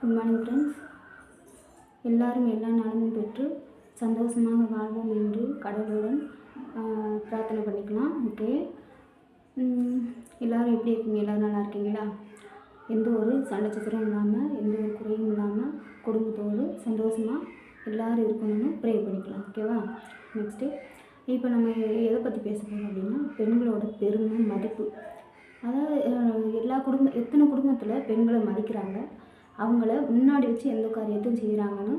Good morning friends எல்லாரும் எல்லா நலமும் பெற்று சந்தோஷமாக வாழ்வோம் என்று கடவுளுடன் பிரார்த்தனை பண்ணிக்கலாம். ஓகே. எல்லோரும் எப்படி இருக்கீங்க? எல்லோரும் நல்லா இருக்கீங்களா? எந்த ஒரு சண்டை சச்சரவும் இல்லாமல் எந்த ஒரு குறையும் இல்லாமல் குடும்பத்தோடு சந்தோஷமாக எல்லோரும் இருக்கணும்னு ப்ரே பண்ணிக்கலாம். ஓகேவா நெக்ஸ்ட்டு இப்போ நம்ம எதை பற்றி பேச போகிறோம் அப்படின்னா பெண்களோட பெருமை மதிப்பு. அதாவது எல்லா குடும்ப எத்தனை குடும்பத்தில் பெண்களை மதிக்கிறாங்க? அவங்கள முன்னாடி வச்சு எந்த காரியத்தையும் செய்கிறாங்கன்னு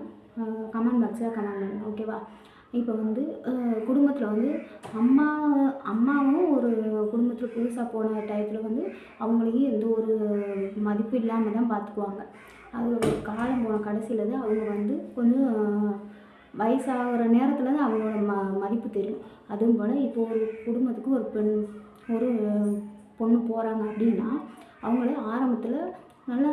கமெண்ட் பாக்ஸில் கமெண்ட் பண்ணுங்க ஓகேவா இப்போ வந்து குடும்பத்தில் வந்து அம்மா அம்மாவும் ஒரு குடும்பத்தில் புதுசாக போன டயத்தில் வந்து அவங்களையும் எந்த ஒரு மதிப்பு இல்லாமல் தான் பார்த்துக்குவாங்க அது காலம் போன கடைசியில் தான் அவங்க வந்து கொஞ்சம் வயசாகிற நேரத்தில் தான் அவங்களோட ம மதிப்பு தெரியும். அதுவும் போல் இப்போ ஒரு குடும்பத்துக்கு ஒரு பெண் ஒரு பொண்ணு போகிறாங்க அப்படின்னா அவங்கள ஆரம்பத்தில் நல்லா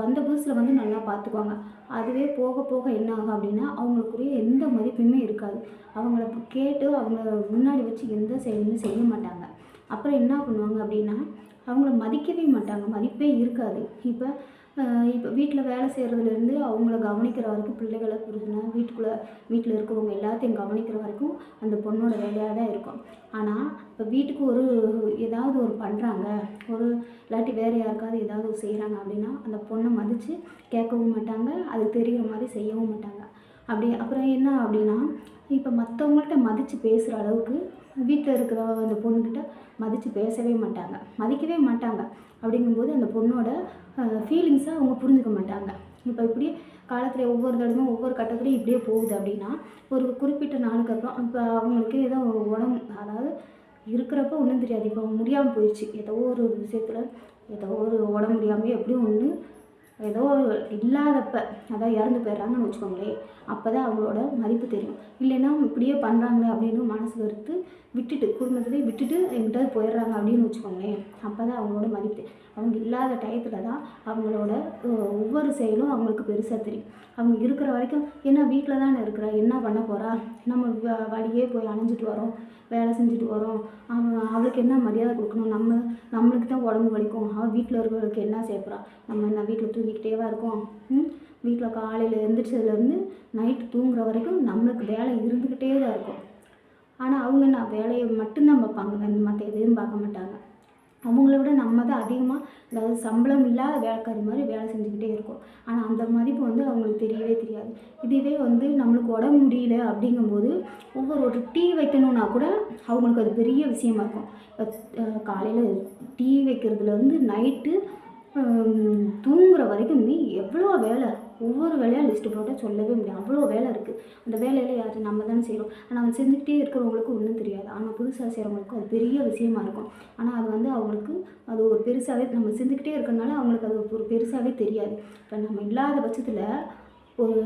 வந்த புதுசில் வந்து நல்லா பார்த்துக்குவாங்க அதுவே போக போக என்ன ஆகும் அப்படின்னா அவங்களுக்குரிய எந்த மதிப்புமே இருக்காது. அவங்கள கேட்டு அவங்கள முன்னாடி வச்சு எந்த செயலுமே செய்ய மாட்டாங்க. அப்புறம் என்ன பண்ணுவாங்க அப்படின்னா அவங்கள மதிக்கவே மாட்டாங்க. மதிப்பே இருக்காது. இப்போ இப்போ வீட்டில் வேலை செய்கிறதுலேருந்து அவங்கள கவனிக்கிற வரைக்கும் பிள்ளைகளை புரிஞ்சுனா வீட்டுக்குள்ளே வீட்டில் இருக்கிறவங்க எல்லாத்தையும் கவனிக்கிற வரைக்கும் அந்த பொண்ணோட வேலையாக தான் இருக்கும். ஆனால் இப்போ வீட்டுக்கு ஒரு ஏதாவது ஒரு பண்ணுறாங்க ஒரு இல்லாட்டி வேறு யாருக்காவது ஏதாவது செய்கிறாங்க அப்படின்னா அந்த பொண்ணை மதித்து கேட்கவும் மாட்டாங்க அது தெரிகிற மாதிரி செய்யவும் மாட்டாங்க. அப்படி அப்புறம் என்ன அப்படின்னா இப்போ மற்றவங்கள்ட்ட மதித்து பேசுகிற அளவுக்கு வீட்டில் இருக்கிற அந்த பொண்ணுக்கிட்ட மதித்து பேசவே மாட்டாங்க. மதிக்கவே மாட்டாங்க. அப்படிங்கும்போது அந்த பொண்ணோட ஃபீலிங்ஸை அவங்க புரிஞ்சுக்க மாட்டாங்க. இப்போ இப்படி காலத்தில் ஒவ்வொரு தடவையும் ஒவ்வொரு கட்டத்துலையும் இப்படியே போகுது அப்படின்னா ஒரு குறிப்பிட்ட நாளுக்கு அப்புறம் இப்போ அவங்களுக்கு ஏதோ உடம்பு அதாவது இருக்கிறப்ப ஒன்றும் தெரியாது. இப்போ முடியாமல் போயிடுச்சு ஏதோ ஒரு விஷயத்தில் ஏதோ ஒரு உடம்பு முடியாமல் எப்படியும் ஒன்று ஏதோ இல்லாதப்ப அதான் இறந்து போயிடுறாங்கன்னு வச்சுக்கோங்களேன். அப்போ தான் அவங்களோட மதிப்பு தெரியும். இல்லைன்னா இப்படியே பண்ணுறாங்க அப்படின்னு மனசு வெறுத்து விட்டுட்டு குடும்பத்திலே விட்டுட்டு எங்கிட்ட போயிடுறாங்க அப்படின்னு வச்சுக்கோங்களேன். அப்போ தான் அவங்களோட மதிப்பு தெரியும். அவங்க இல்லாத டயத்தில் தான் அவங்களோட ஒவ்வொரு செயலும் அவங்களுக்கு பெருசாக தெரியும். அவங்க இருக்கிற வரைக்கும் என்ன வீட்டில் தானே இருக்கிறா? என்ன பண்ண போகிறா நம்ம வ- வழியே போய் அணைஞ்சிட்டு வரோம் வேலை செஞ்சுட்டு வரோம். அவ- அவளுக்கு என்ன மரியாதை கொடுக்கணும்? நம்ம நம்மளுக்கு தான் உடம்பு வலிக்கும். அவள் வீட்டில் இருக்கிறவங்களுக்கு என்ன செய்யப்படுறா நம்ம என்ன வீட்டில் தூங்கிக்கிட்டேவா இருக்கோம்? வீட்டில் காலையில் எழுந்திரிச்சதுலேருந்து நைட்டு தூங்குற வரைக்கும் நம்மளுக்கு வேலை இருந்துக்கிட்டே தான் இருக்கும். ஆனால் அவங்க என்ன வேலையை மட்டும்தான் பார்ப்பாங்க. மற்ற எதையும் பார்க்க மாட்டாங்க. அவங்கள விட நம்ம தான் அதிகமாக அதாவது சம்பளம் இல்லாத வேலைக்காரி மாதிரி வேலை செஞ்சுக்கிட்டே இருக்கோம். ஆனால் அந்த மதிப்பு வந்து அவங்களுக்கு தெரியவே தெரியாது. இதுவே வந்து நம்மளுக்கு உடம்பு முடியல அப்படிங்கும்போது ஒவ்வொரு ஒரு டீ வைக்கணும்னா கூட அவங்களுக்கு அது பெரிய விஷயமா இருக்கும். இப்போ காலையில் டீ வைக்கிறதுலேருந்து நைட்டு தூங்குற வரைக்கும் எவ்வளோ வேலை ஒவ்வொரு வேலையாக லிஸ்ட்டு போட்டால் சொல்லவே முடியாது. அவ்வளோ வேலை இருக்குது அந்த வேலையில் யார்? நம்ம தானே செய்கிறோம் ஆனால் அவங்க செஞ்சுக்கிட்டே இருக்கிறவங்களுக்கு ஒன்றும் தெரியாது. ஆனால் புதுசாக செய்கிறவங்களுக்கு அது பெரிய விஷயமா இருக்கும். ஆனால் அது வந்து அவங்களுக்கு அது ஒரு பெருசாகவே நம்ம செஞ்சுக்கிட்டே இருக்கிறனால அவங்களுக்கு அது ஒரு பெருசாகவே தெரியாது. இப்போ நம்ம இல்லாத பட்சத்தில் ஒரு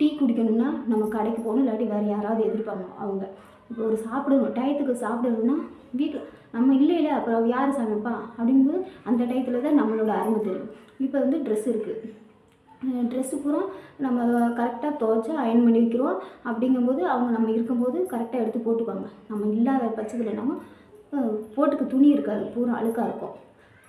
டீ குடிக்கணும்னா நம்ம கடைக்கு போகணும் இல்லாட்டி வேறு யாராவது எதிர்ப்பாங்க அவங்க. இப்போ ஒரு சாப்பிடணும் டயத்துக்கு சாப்பிடணும்னா வீட்டில் நம்ம இல்லையில அப்புறம் யார் சமைப்பா? அப்படிங்கும்போது அந்த டயத்தில் தான் நம்மளோட அருமை தெரியும். இப்போ வந்து ட்ரெஸ் இருக்குது ட்ரெஸ்ஸு பூரா நம்ம கரெக்டாக துவைச்சி அயன் பண்ணி வைக்கிறோம். அப்படிங்கும்போது அவங்க நம்ம இருக்கும்போது கரெக்டாக எடுத்து போட்டுக்குவாங்க. நம்ம இல்லாத பட்சத்தில் நம்ம போட்டுக்க துணி இருக்காது. பூரா அழுக்காக இருக்கும்.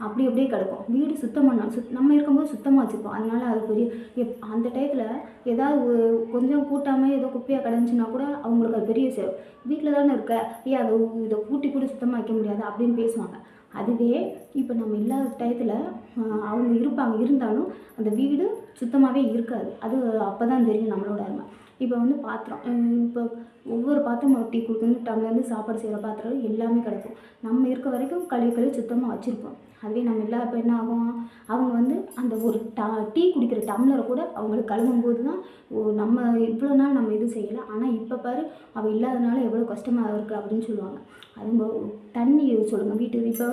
அப்படி அப்படியே கிடக்கும். வீடு சுத்தம் பண்ணாலும் சுத் நம்ம இருக்கும்போது சுத்தமாக வச்சுருப்போம். அதனால அது பெரிய எப் அந்த டயத்தில் ஏதாவது கொஞ்சம் கூட்டாமல் ஏதோ குப்பையாக கிடந்துச்சுன்னா கூட அவங்களுக்கு அது பெரிய விஷயம் வீட்டில் தானே இருக்க? ஏன் அதை இதை கூட்டி கூட சுத்தமாக வைக்க முடியாது அப்படின்னு பேசுவாங்க. அதுவே இப்போ நம்ம இல்லாத டயத்தில் அவங்க இருப்பாங்க இருந்தாலும் அந்த வீடு சுத்தமாகவே இருக்காது. அது அப்போ தான் தெரியும் நம்மளோட அருமை. இப்போ வந்து பாத்திரம் இப்போ ஒவ்வொரு பாத்திரம் டீ குடிக்கணும் டம்ளர்லேருந்து சாப்பாடு செய்கிற பாத்திரம் எல்லாமே கிடக்கும். நம்ம இருக்க வரைக்கும் கழுவி கழுவி சுத்தமாக வச்சுருப்போம். அதுவே நம்ம இல்லாதப்ப என்ன ஆகும்? அவங்க வந்து அந்த ஒரு டா டீ குடிக்கிற டம்ளரை கூட அவங்களுக்கு கழுவும் போது தான் ஓ நம்ம இவ்வளோ நாள் நம்ம எதுவும் செய்யலை. ஆனால் இப்போ பாரு அவள் இல்லாதனால எவ்வளோ கஷ்டமாக இருக்குது அப்படின்னு சொல்லுவாங்க. அது தண்ணி சொல்லுங்கள் வீட்டுக்கு இப்போ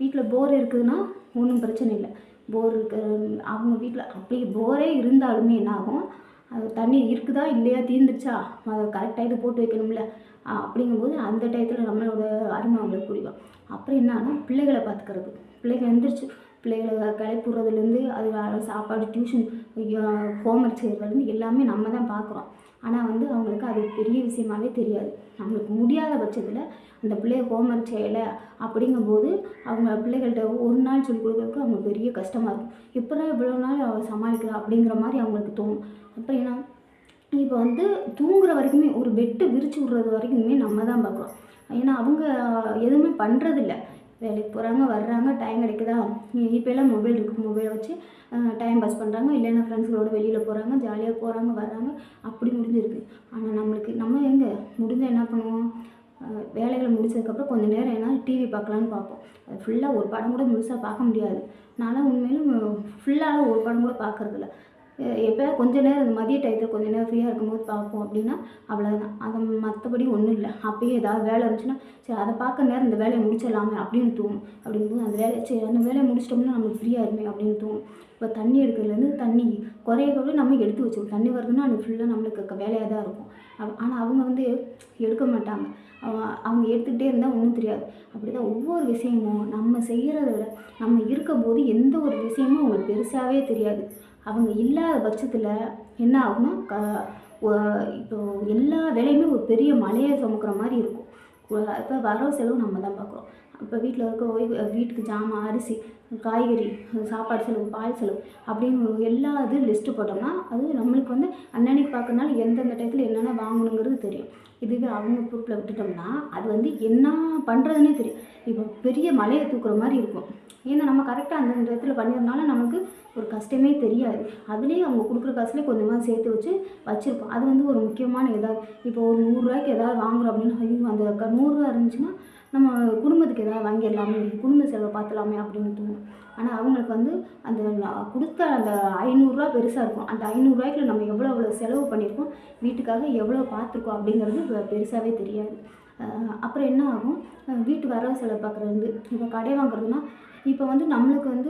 வீட்டில் போர் இருக்குதுன்னா ஒன்றும் பிரச்சனை இல்லை. போர் இருக்கிற அவங்க வீட்டில் அப்படி போரே இருந்தாலுமே என்ன ஆகும்? அது தண்ணி இருக்குதா இல்லையா தீர்ந்துருச்சா அதை கரெக்ட் டயத்துக்கு போட்டு வைக்கணும்ல. அப்படிங்கும்போது அந்த டயத்தில் நம்மளோட அருமை அவங்களுக்கு புரியும். அப்புறம் என்னன்னா பிள்ளைகளை பார்த்துக்கிறது. பிள்ளைங்க எந்திரிச்சு பிள்ளைகளை கிளப்பிடுறதுலேருந்து அது சாப்பாடு டியூஷன் ஹோம்ஒர்க் செய்கிறதுலேருந்து எல்லாமே நம்ம தான் பார்க்குறோம். ஆனால் வந்து அவங்களுக்கு அது பெரிய விஷயமாவே தெரியாது. நம்மளுக்கு முடியாத பட்சத்தில் அந்த பிள்ளைய ஹோம்ஒர்க் செய்யலை அப்படிங்கும்போது அவங்க பிள்ளைகள்கிட்ட ஒரு நாள் சொல்லிக் கொடுக்கறதுக்கு அவங்க பெரிய கஷ்டமாக இருக்கும். இப்போதான் இவ்வளோ நாள் அவள் சமாளிக்கிறா அப்படிங்கிற மாதிரி அவங்களுக்கு தோணும். அப்போ ஏன்னா இப்போ வந்து தூங்குற வரைக்குமே ஒரு பெட்டு விரிச்சு விட்றது வரைக்குமே நம்ம தான் பார்க்குறோம். ஏன்னா அவங்க எதுவுமே பண்ணுறதில்ல வேலைக்கு போகிறாங்க வர்றாங்க டைம் கிடைக்குதா? இப்போ எல்லாம் மொபைல் இருக்குது மொபைலை வச்சு டைம் பாஸ் பண்ணுறாங்க இல்லைன்னா ஃப்ரெண்ட்ஸுகளோட வெளியில் போகிறாங்க ஜாலியாக போகிறாங்க வர்றாங்க. அப்படி முடிஞ்சிருக்கு. ஆனால் நம்மளுக்கு நம்ம எங்கே? முடிஞ்சால் என்ன பண்ணுவோம்? அஹ் வேலைகளை முடிச்சதுக்கப்புறம் கொஞ்சம் நேரம் என்ன டிவி பார்க்கலான்னு பார்ப்போம். அது ஃபுல்லாக ஒரு படம் கூட முழுசாக பார்க்க முடியாது. நான்லாம் உண்மையிலும் ஃபுல்லாக ஒரு படம் கூட பார்க்கறதில்ல. எப்போ கொஞ்ச நேரம் மதிய டயத்தில் கொஞ்சம் நேரம் ஃப்ரீயாக இருக்கும்போது பார்ப்போம் அப்படின்னா அவ்வளோதான் அதை மற்றபடி ஒன்றும் இல்லை. அப்போயே ஏதாவது வேலை இருந்துச்சுன்னா சரி அதை பார்க்க நேரம் இந்த வேலையை முடிச்சிடலாமே அப்படின்னு தோணும். அப்படிங்கும்போது அந்த வேலையை சரி அந்த வேலையை முடிச்சிட்டோம்னா நமக்கு ஃப்ரீயாக இருமே அப்படின்னு தோணும். இப்போ தண்ணி எடுக்கிறதுலேருந்து தண்ணி குறைய கூட நம்ம எடுத்து வச்சிருக்கோம் தண்ணி வருதுன்னா அது ஃபுல்லாக நம்மளுக்கு வேலையாக தான் இருக்கும். ஆனால் அவங்க வந்து எடுக்க மாட்டாங்க. அவங்க எடுத்துக்கிட்டே இருந்தால் ஒன்றும் தெரியாது. அப்படி தான் ஒவ்வொரு விஷயமும் நம்ம செய்கிறத விட நம்ம இருக்கும்போது எந்த ஒரு விஷயமும் அவங்களுக்கு பெருசாகவே தெரியாது. அவங்க இல்லாத பட்சத்தில் என்ன ஆகும்னா க இப்போ எல்லா வேலையுமே ஒரு பெரிய மலையை சுமக்கிற மாதிரி இருக்கும். இப்போ வரவு செலவு நம்ம தான் பார்க்குறோம் இப்போ வீட்டில் இருக்க ஓய்வு வீட்டுக்கு ஜாமான் அரிசி காய்கறி சாப்பாடு செலவு பால் செலவு அப்படின்னு எல்லா இது லிஸ்ட்டு போட்டோம்னா அது நம்மளுக்கு வந்து அன்னன்னைக்கு பார்க்கறனால எந்தெந்த டயத்தில் என்னென்ன வாங்கணுங்கிறது தெரியும். இதுவே அவங்க பொறுப்பில் விட்டுட்டோம்னா அது வந்து என்ன பண்ணுறதுனே தெரியும். இப்போ பெரிய மலையை தூக்குற மாதிரி இருக்கும். ஏன்னா நம்ம கரெக்டாக அந்தந்த இடத்துல பண்ணிடுறதுனால நமக்கு ஒரு கஷ்டமே தெரியாது. அதுலேயே அவங்க கொடுக்குற காசுலேயே கொஞ்சமாக சேர்த்து வச்சு வச்சுருப்போம். அது வந்து ஒரு முக்கியமான ஏதாவது இப்போ ஒரு நூறுரூவாய்க்கு ஏதாவது வாங்குறோம் அப்படின்னு ஐயோ அந்த க- நூறுரூவா இருந்துச்சுன்னா நம்ம குடும்பத்துக்கு ஏதாவது வாங்கிடலாமே குடும்ப செலவை பார்த்துலாமே அப்படின்னு தோணும். ஆனால் அவங்களுக்கு வந்து அந்த கொடுத்த அந்த ஐநூறுரூவா பெருசாக இருக்கும். அந்த ஐநூறுரூவாய்க்குள்ள நம்ம எவ்வளோ எவ்வளோ செலவு பண்ணியிருக்கோம் வீட்டுக்காக எவ்வளோ பார்த்துருக்கோம் அப்படிங்கிறது பெருசாகவே தெரியாது. அப்புறம் என்ன ஆகும்? வீட்டு வரவு செலவு பார்க்குறது. வந்து இப்போ கடை வாங்குறதுனா இப்போ வந்து நம்மளுக்கு வந்து